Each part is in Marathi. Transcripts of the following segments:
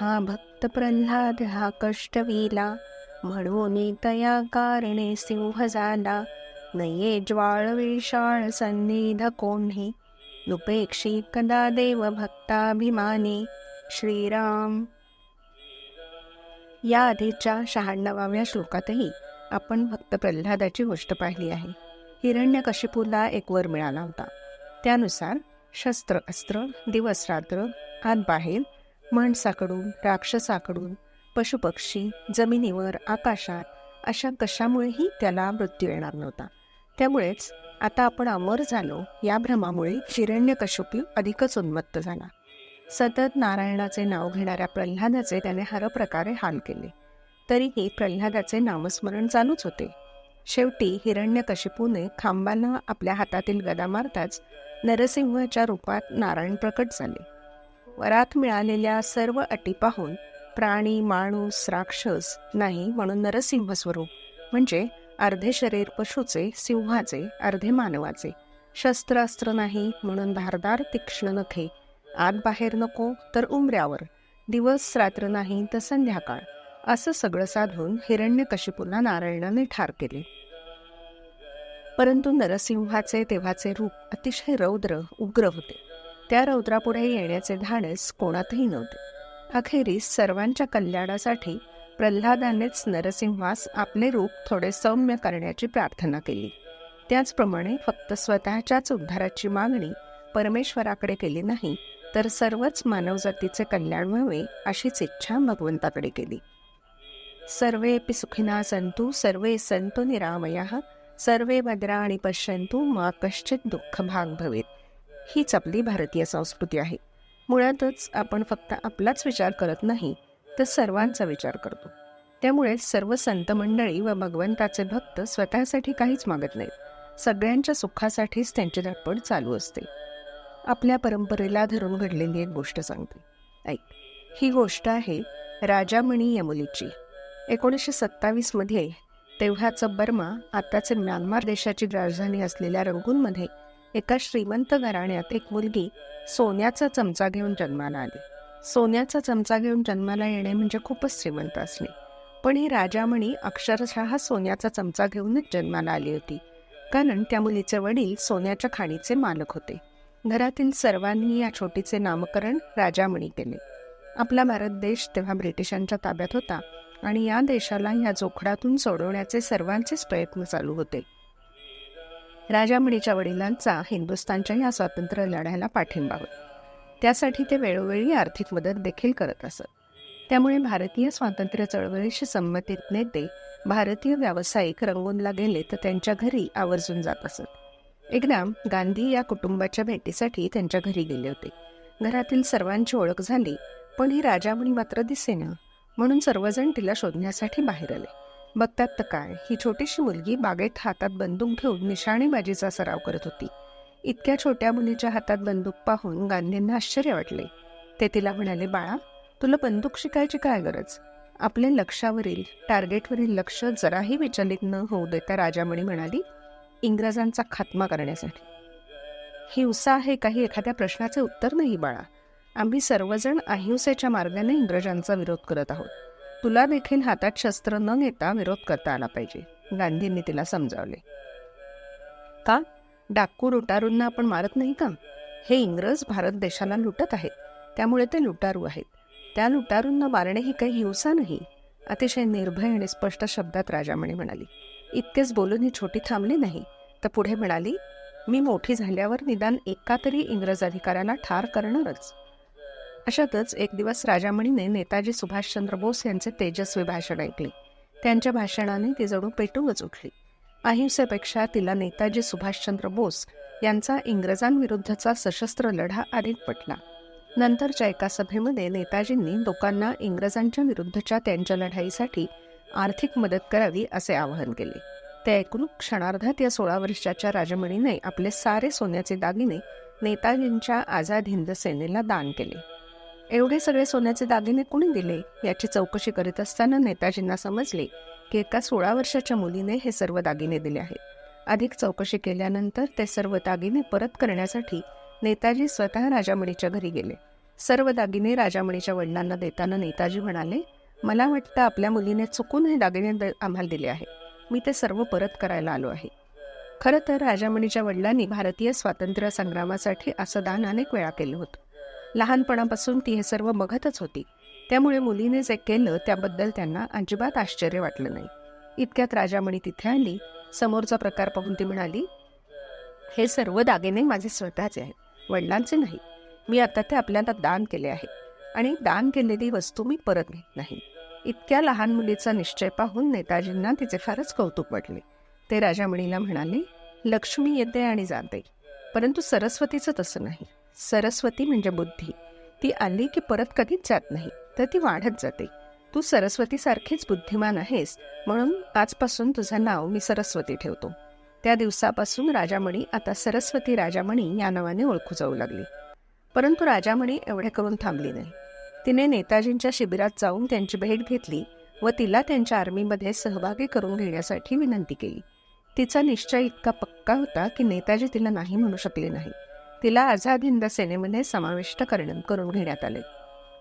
महाभक्त प्रल्हाद हा कष्टविला. म्हणून तया कारणे सिंह झाला नये ज्वाळ विशाळ सन्निध कोणी दुपेक्षी कदा देव भक्ताभिमानी श्रीराम. या आधीच्या शहाण्णवाव्या श्लोकातही आपण भक्त प्रल्हादाची गोष्ट पाहिली आहे. हिरण्यकशिपूला एक वर मिळाला होता. त्यानुसार शस्त्र अस्त्र दिवस रात्र आत बाहेर माणसाकडून राक्षसाकडून पशुपक्षी जमिनीवर आकाशात अशा कशामुळेही त्याला मृत्यू येणार नव्हता. त्यामुळेच आता आपण अमर झालो या भ्रमामुळे हिरण्यकशिपू अधिकच उन्मत्त झाला. सतत नारायणाचे नाव घेणाऱ्या प्रल्हादाचे त्याने हर प्रकारे हाल केले. तरीही प्रल्हादाचे नामस्मरण चालूच होते. शेवटी हिरण्यकशिपूने खांबाला आपल्या हातातील गदा मारताच नरसिंहाच्या रूपात नारायण प्रकट झाले. वरात मिळालेल्या सर्व अटी पाहून प्राणी माणूस राक्षस नाही म्हणून नरसिंह स्वरूप म्हणजे अर्धे शरीर पशुचे सिंहाचे अर्धे मानवाचे. शस्त्रास्त्र नाही म्हणून धारदार तीक्ष्ण नखे. आत बाहेर नको तर उमऱ्यावर दिवस रात्र नाही तर संध्याकाळ. असं सगळं साधून हिरण्यकशिपूला नारायणाने ठार केले. परंतु नरसिंहाचे तेव्हाचे रूप अतिशय रौद्र उग्र होते. त्या रौद्रापुढे येण्याचे धाडस कोणातही नव्हते. अखेरीस सर्वांच्या कल्याणासाठी प्रल्हादानेच नरसिंहास आपले रूप थोडे सौम्य करण्याची प्रार्थना केली. त्याचप्रमाणे फक्त स्वतःच्याच उद्धाराची मागणी परमेश्वराकडे केली नाही तर सर्वच मानवजातीचे कल्याण व्हावे अशीच इच्छा भगवंताकडे केली. सर्वेपि सुखिना संतु सर्वे संतो निरामया सर्वे भद्राणी पश्यंतु मा कश्चित दुःख भाग भवेत. हीच आपली भारतीय संस्कृती आहे. मुळातच आपण फक्त आपलाच विचार करत नाही तर सर्वांचा विचार करतो. त्यामुळे सर्व संत मंडळी व भगवंताचे भक्त स्वतःसाठी काहीच मागत नाहीत. सगळ्यांच्या सुखासाठीच त्यांची धडपड चालू असते. आपल्या परंपरेला धरून घडलेली एक गोष्ट सांगते. ऐक ही गोष्ट आहे राजामणी या मुलीची एकोणीसशे सत्तावीसमध्ये तेव्हाचं बर्मा आताचे म्यानमार देशाची राजधानी असलेल्या रंगूनमध्ये एका श्रीमंत घराण्यात एक मुलगी सोन्याचा चमचा घेऊन जन्माला आली. सोन्याचा चमचा घेऊन जन्माला येणे म्हणजे खूपच श्रीमंत असणे. पण ही राजामणी अक्षरशः सोन्याचा चमचा घेऊनच जन्माला आली होती. कारण त्या मुलीचे वडील सोन्याच्या खाणीचे मालक होते. घरातील सर्वांनी या छोटीचे नामकरण राजामणी केले. आपला भारत देश तेव्हा ब्रिटिशांच्या ताब्यात होता आणि या देशाला ह्या जोखडातून सोडवण्याचे सर्वांचेच प्रयत्न चालू होते. राजामणीच्या वडिलांचा हिंदुस्थानच्या या स्वातंत्र्य लढ्याला पाठिंबा होता त्यासाठी ते वेळोवेळी आर्थिक मदत देखील करत असत. त्यामुळे भारतीय स्वातंत्र्य चळवळीशी संमतीत नेते भारतीय व्यावसायिक रंगूनला गेले तर त्यांच्या घरी आवर्जून जात असत. एकदा गांधी या कुटुंबाच्या भेटीसाठी त्यांच्या घरी गेले होते. घरातील सर्वांची ओळख झाली पण ही राजामणी मात्र दिसेना म्हणून सर्वजण तिला शोधण्यासाठी बाहेर आले. बघतात तर काय ही छोटीशी मुलगी बागेत हातात बंदूक घेऊन निशाणेबाजीचा सराव करत होती. इतक्या छोट्या मुलीच्या हातात बंदूक पाहून गांधींना आश्चर्य वाटले. ते तिला म्हणाले बाळा तुला बंदूक शिकायची काय गरज? आपल्या लक्षावरील टार्गेटवरील लक्ष जराही विचलित न होऊ देता राजामणी म्हणाली इंग्रजांचा खात्मा करण्यासाठी. ही उत्साह आहे काही एखाद्या प्रश्नाचे उत्तर नाही बाळा. आम्ही सर्वजण अहिंसेच्या मार्गाने इंग्रजांचा विरोध करत आहोत. तुला देखील हातात शस्त्र न घेता विरोध करता आला पाहिजे. गांधींनी तिला समजावले. का? डाकू लुटारूंना आपण मारत नाही का? हे इंग्रज भारत देशाला लुटत आहेत. त्यामुळे ते लुटारू आहेत. त्या लुटारूंना मारणे ही काही हिंसा नाही. अतिशय निर्भय आणि स्पष्ट शब्दात राजामणी म्हणाली इतकेच बोलून ही छोटी थांबली नाही. तर पुढे म्हणाली मी मोठी झाल्यावर निदान एका तरी इंग्रज अधिकाऱ्याला ठार करणारच. अशातच एक दिवस राजामणीने नेताजी सुभाषचंद्र बोस यांचे तेजस्वी भाषण ऐकले. त्यांच्या भाषणाने ती जणू पेटूनच उठली. अहिंसेपेक्षा तिला नेताजी सुभाषचंद्र बोस यांचा इंग्रजांविरुद्धचा सशस्त्र लढा अधिक पटला. नंतरच्या एका सभेमध्ये नेताजींनी लोकांना इंग्रजांच्या विरुद्धच्या त्यांच्या लढाईसाठी आर्थिक मदत करावी असे आवाहन केले. ते ऐकून क्षणार्धात या सोळा वर्षाच्या राजमणीने आपले सारे सोन्याचे दागिने नेताजींच्या आझाद हिंद सेनेला दान केले. एवढे सगळे सोन्याचे दागिने कुणी दिले? याची चौकशी करीत असताना नेताजींना समजले की एका सोळा वर्षाच्या मुलीने हे सर्व दागिने दिले आहेत. अधिक चौकशी केल्यानंतर ते सर्व दागिने परत करण्यासाठी नेताजी स्वतः राजामणीच्या घरी गेले. सर्व दागिने राजामणीच्या वडिलांना देताना नेताजी म्हणाले मला वाटतं आपल्या मुलीने चुकून हे दागिने आम्हाला दिले आहे मी ते सर्व परत करायला आलो आहे. खरं तर राजामणीच्या वडिलांनी भारतीय स्वातंत्र्य संग्रामासाठी असं दान अनेक वेळा केलं होतं. लहानपणापासून ती हे सर्व बघतच होती. त्यामुळे मुलीने जे केलं त्याबद्दल त्यांना अजिबात आश्चर्य वाटलं नाही. इतक्यात राजामणी तिथे आली समोरचा प्रकार पाहून ती म्हणाली हे सर्व दागिने माझे स्वतःचे आहेत वडिलांचे नाही. मी आता ते आपल्याला दान केले आहे. आणि दान केलेली वस्तू मी परत घेत नाही. इतक्या लहान मुलीचा निश्चय पाहून नेताजींना तिचे फारच कौतुक वाटले. ते राजामणीला म्हणाले लक्ष्मी येते आणि जाते परंतु सरस्वतीचं तसं नाही. सरस्वती म्हणजे बुद्धी. ती आली की परत कधीच जात नाही तर ती वाढत जाते. तू सरस्वतीसारखीच बुद्धिमान आहेस म्हणून आजपासून तुझं नाव मी सरस्वती ठेवतो. त्या दिवसापासून राजामणी आता सरस्वती राजामणी या नावाने ओळखू जाऊ लागली. परंतु राजामणी एवढे करून थांबली नाही. तिने नेताजींच्या शिबिरात जाऊन त्यांची भेट घेतली व तिला त्यांच्या आर्मीमध्ये सहभागी करून घेण्यासाठी विनंती केली. तिचा निश्चय इतका पक्का होता की नेताजी तिला नाही म्हणू शकले नाही तिला आझाद हिंद सेनेमध्ये समाविष्ट करण करून घेण्यात आले.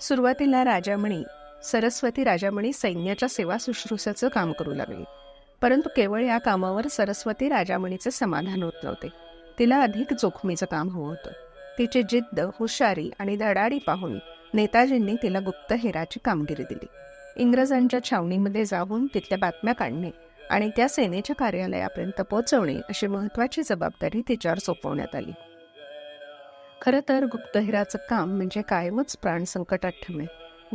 सुरुवातीला राजामणी सरस्वती राजामणी सैन्याच्या सेवा शुश्रूषाचं काम करू लागली. परंतु केवळ या कामावर सरस्वती राजामणीचे समाधान होत नव्हते. तिला अधिक जोखमीचं काम हवं होतं. तिची जिद्द हुशारी आणि धडाडी पाहून नेताजींनी तिला गुप्तहेराची कामगिरी दिली. इंग्रजांच्या छावणीमध्ये जाऊन तिथल्या बातम्या काढणे आणि त्या सेनेच्या कार्यालयापर्यंत पोहोचवणे अशी महत्वाची जबाबदारी तिच्यावर सोपवण्यात आली. खरं तर गुप्तहेराचं काम म्हणजे कायमच प्राण संकटात ठेवणे.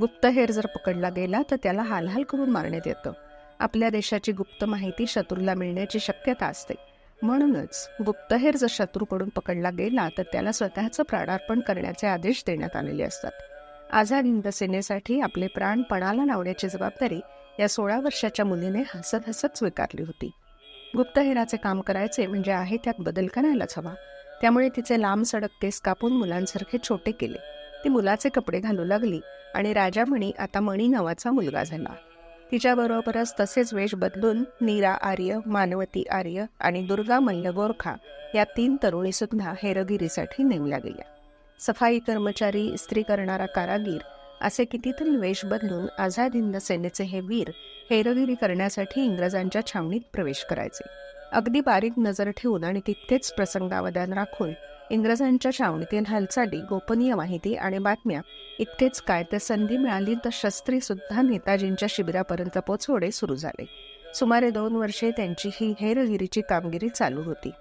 गुप्तहेर जर पकडला गेला तर त्याला हालहाल करून मारण्यात येतं. आपल्या देशाची गुप्त माहिती शत्रूला मिळण्याची शक्यता असते. म्हणूनच गुप्तहेर जर शत्रूकडून पकडला गेला तर त्याला स्वतःचं प्राणार्पण करण्याचे आदेश देण्यात आलेले असतात. आझाद हिंद सेनेसाठी आपले प्राण पणाला लावण्याची जबाबदारी या सोळा वर्षाच्या मुलीने हसत हसत स्वीकारली होती. गुप्तहेराचे काम करायचे म्हणजे आहे त्यात बदल करायलाच हवा. त्यामुळे तिचे लांब सडक केस कापून मुलांसारखे छोटे केले. ती मुलाचे कपडे घालू लागली आणि राजामणी आता मणी नावाचा मुलगा झाला. तिच्याबरोबरच तसेच वेश बदलून नीरा आर्य मानवती आर्य आणि दुर्गा मल्ल गोरखा या तीन तरुणी सुद्धा हेरगिरीसाठी नेमल्या गेल्या. सफाई कर्मचारी इस्त्री करणारा कारागीर असे कितीतरी वेश बदलून आझाद हिंद सेनेचे हे वीर हेरगिरी करण्यासाठी इंग्रजांच्या छावणीत प्रवेश करायचे. अगदी बारीक नजर ठेवून आणि तितकेच प्रसंगावधान राखून इंग्रजांच्या छावणीतील हालचाली गोपनीय माहिती आणि बातम्या इतकेच काय तर संधी मिळाली तर शस्त्री सुद्धा नेताजींच्या शिबिरापर्यंत पोचवणे सुरू झाले. सुमारे दोन वर्षे त्यांची ही हेरगिरीची कामगिरी चालू होती.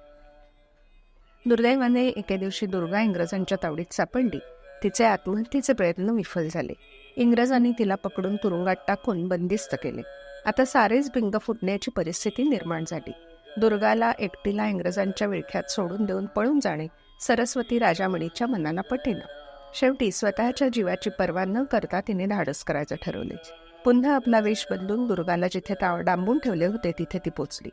दुर्दैवाने एके दिवशी दुर्गा इंग्रजांच्या तावडीत सापडली. तिचे आत्महत्येचे प्रयत्न विफल झाले. इंग्रजांनी तिला पकडून तुरुंगात टाकून बंदिस्त केले. आता सारेच बिंग फुटण्याची परिस्थिती निर्माण झाली. दुर्गाला एकटीला इंग्रजांच्या विळख्यात सोडून देऊन पळून जाणे सरस्वती राजामणीच्या मनाला पटेना. शेवटी स्वतःच्या जीवाची पर्वा न करता तिने धाडस करायचं ठरवले. पुन्हा आपला वेश बदलून दुर्गाला जिथे ताव डांबून ठेवले होते तिथे ती पोचली.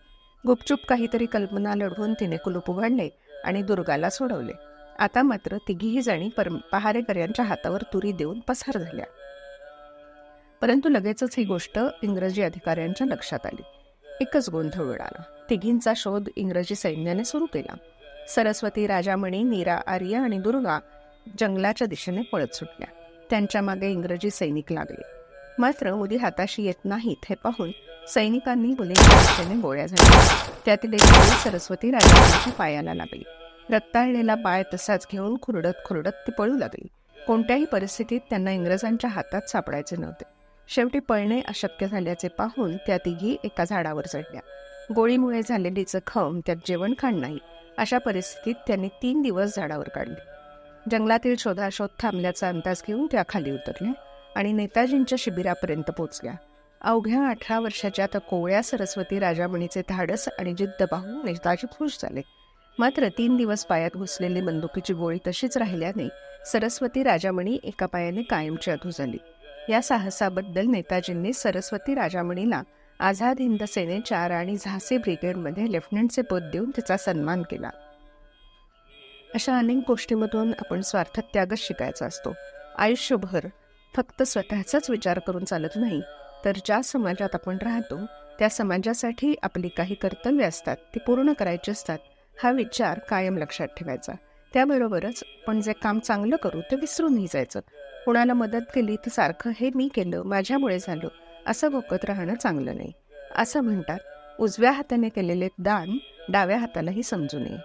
गुपचूप काहीतरी कल्पना लढवून तिने कुलूप उघडले आणि दुर्गाला सोडवले. आता मात्र तिघीही जणी पर पहारेकऱ्यांच्या हातावर तुरी देऊन पसार झाल्या. परंतु लगेचच ही गोष्ट इंग्रजी अधिकाऱ्यांच्या लक्षात आली. एकच गोंधळ उडाला. तिघींचा शोध इंग्रजी सैन्याने सुरू केला. सरस्वती राजामणी नीरा आर्य आणि दुर्गा जंगलाच्या दिशेने पळत सुटल्या. त्यांच्या मागे इंग्रजी सैनिक लागले. मात्र मुली हाताशी येत नाहीत हे पाहून सैनिकांनी मुलींच्या दिशेने गोळ्या झाल्या. त्यातील एक मुली सरस्वती राजामणीच्या पायाला लागली. रक्ताळलेला पाय तसाच घेऊन खुरडत खुरडत ती पळू लागली. कोणत्याही परिस्थितीत त्यांना इंग्रजांच्या हातात सापडायचे नव्हते. शेवटी पळणे अशक्य झाल्याचे पाहून त्या तिघी एका झाडावर चढल्या. गोळीमुळे झालेली जखम त्यात जेवण खाण नाही. अशा परिस्थितीत त्यांनी तीन दिवस झाडावर काढले. जंगलातील शोधाशोध थांबल्याचा अंदाज घेऊन त्या खाली उतरल्या आणि नेताजींच्या शिबिरापर्यंत पोचल्या. अवघ्या अठरा वर्षाच्या त्या कोवळ्या सरस्वती राजामणीचे धाडस आणि जिद्द पाहून नेताजी खुश झाले. मात्र तीन दिवस पायात घुसलेली बंदुकीची गोळी तशीच राहिल्याने सरस्वती राजामणी एका पायाने कायमची अधू झाली. या साहसाबद्दल नेताजींनी सरस्वती राजामणीला आझाद हिंद सेनेच्या राणी झासे ब्रिगेडमध्ये लेफ्टनंटचे पद देऊन तिचा सन्मान केला. अशा अनेक गोष्टीमधून आपण स्वार्थ त्यागच शिकायचा असतो. आयुष्यभर फक्त स्वतःचाच विचार करून चालत नाही तर ज्या समाजात आपण राहतो त्या समाजासाठी आपली काही कर्तव्य असतात ती पूर्ण करायची असतात हा विचार कायम लक्षात ठेवायचा. त्याबरोबरच पण जे काम चांगलं करू ते विसरूनही जायचं. कुणाला मदत केली तर सारखं हे मी केलं माझ्यामुळे झालं. असं भोकत राहणं चांगलं नाही. असं म्हणतात उजव्या हाताने केलेले दान डाव्या हातालाही समजू नये.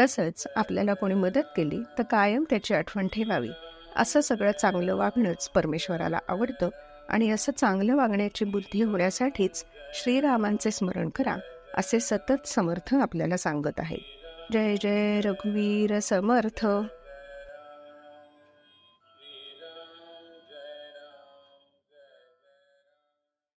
तसंच आपल्याला कोणी मदत केली तर कायम त्याची आठवण ठेवावी. असं सगळं चांगलं वागणंच परमेश्वराला आवडतं आणि असं चांगलं वागण्याची बुद्धी होण्यासाठीच श्रीरामांचे स्मरण करा असे सतत समर्थ आपल्याला सांगत आहे. जय जय रघुवीर समर्थ.